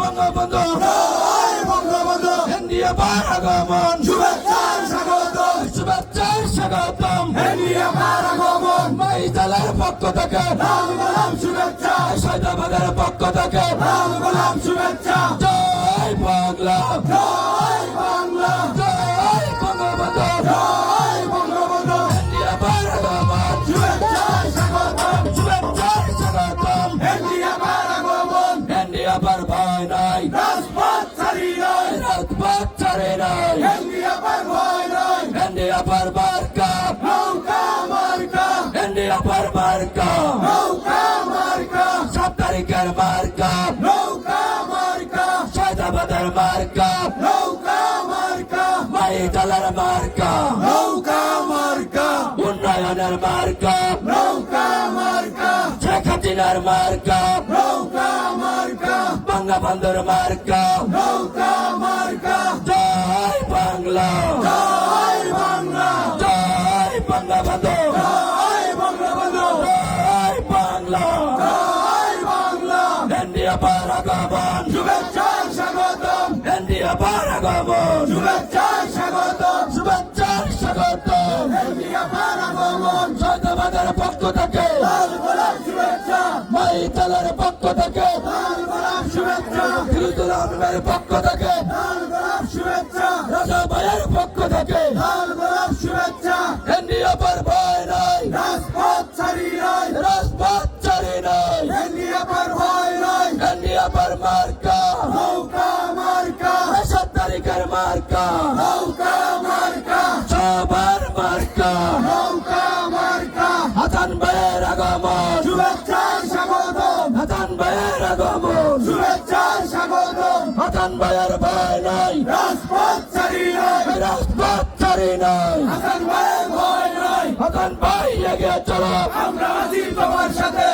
বঙ্গবন্ধু জয় বঙ্গবন্ধু এনডিএ বার আগমন। শুভেচ্ছার স্বাগতম। শুভেচ্ছার স্বাগতম। আগমন। মাইজালের পক্ষ থেকে রাম শুভেচ্ছা। সৈদাবাদের পক্ষ থেকে রাম শুভেচ্ছা। জয় বাংলা। জয় এনডিএ বার মার্কা নৌকা মার্কা এনডিএ বার মার্কা নৌকা মার্কা সাত তারিখের মার্কা নৌকা মার্কা সৈদাবাদের মার্কা নৌকা মার্কা মাইজালের মার্কা নৌকা মার্কা উন্নয়নের মার্কা নৌকা মার্কা শেখ হাসিনার মার্কা নৌকা মার্কা বঙ্গবন্ধুর মার্কা নৌকা মার্কা জয় বাংলা বঙ্গবন্ধু জয় বঙ্গবন্ধু জয় বাংলা। জয় বাংলা। এনডিএ বার আগমন শুভেচ্ছার স্বাগতম। এনডিএ বার আগমন শুভেচ্ছার স্বাগতম। শুভেচ্ছার স্বাগতম। এনডিএ বার আগমন পক্ষ থেকে। লাল গোলাপ শুভেচ্ছা। মাইজালের পক্ষ থেকে। লাল গোলাপ শুভেচ্ছা। ফিরুজুল পক্ষ থেকে। লাল গোলাপ শুভেচ্ছা। রাজা ভাইয়ের পক্ষ থেকে। বার ভয় এনডিএ বার মার্কা। নৌকা মার্কা। সাত তারিখের মার্কা। নৌকা মার্কা। সবার মার্কা। নৌকা মার্কা। হাসান ভাইয়ের আগমন। শুভেচ্ছার আগমন। ভয় নাই। রাজপথ ছাড়ি রাজপথ ছাড়ে নাই। ভয় ভাই এগিয়ে চলো। আমরা আছি তোমার সাথে।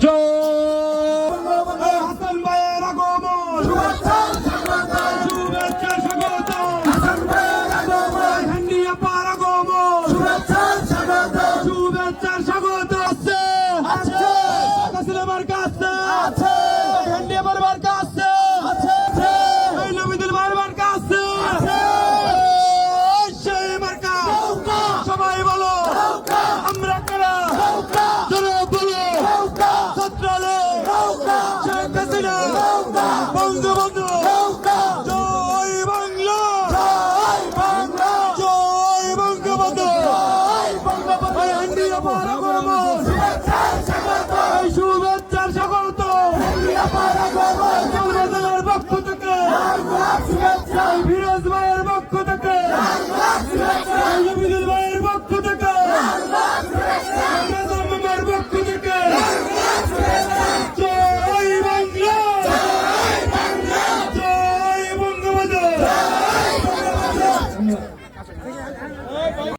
Joe.